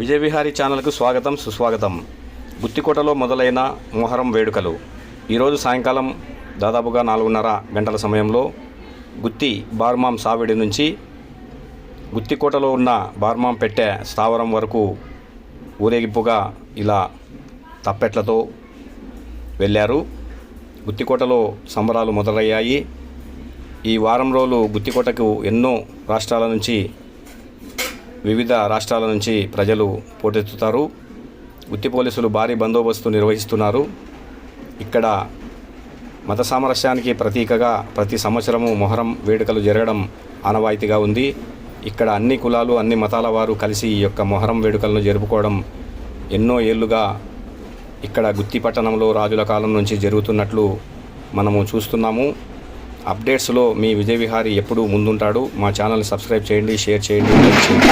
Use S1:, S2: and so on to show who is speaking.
S1: విజయవిహారీ ఛానల్కు స్వాగతం సుస్వాగతం. గుత్తికోటలో మొదలైన మొహరం వేడుకలు. ఈరోజు సాయంకాలం దాదాపుగా నాలుగున్నర గంటల సమయంలో గుత్తి బార్మాం సావిడి నుంచి గుత్తికోటలో ఉన్న బార్మాం పెట్టె స్థావరం వరకు ఊరేగింపుగా ఇలా తప్పెట్లతో వెళ్ళారు. గుత్తికోటలో సంబరాలు మొదలయ్యాయి. ఈ వారం రోజులు గుత్తికోటకు ఎన్నో రాష్ట్రాల నుంచి వివిధ రాష్ట్రాల నుంచి ప్రజలు పోటెత్తుతారు. గుత్తి పోలీసులు భారీ బందోబస్తు నిర్వహిస్తున్నారు. ఇక్కడ మత సామరస్యానికి ప్రతీకగా ప్రతి సంవత్సరము మొహరం వేడుకలు జరగడం ఆనవాయితీగా ఉంది. ఇక్కడ అన్ని కులాలు అన్ని మతాల వారు కలిసి ఈ యొక్క మొహరం వేడుకలను జరుపుకోవడం ఎన్నో ఏళ్ళుగా ఇక్కడ గుత్తి పట్టణంలో రాజుల కాలం నుంచి జరుగుతున్నట్లు మనము చూస్తున్నాము. అప్డేట్స్లో మీ విజయ విహారీ ఎప్పుడూ ముందుంటాడు. మా ఛానల్ని సబ్స్క్రైబ్ చేయండి షేర్ చేయండి చేయండి.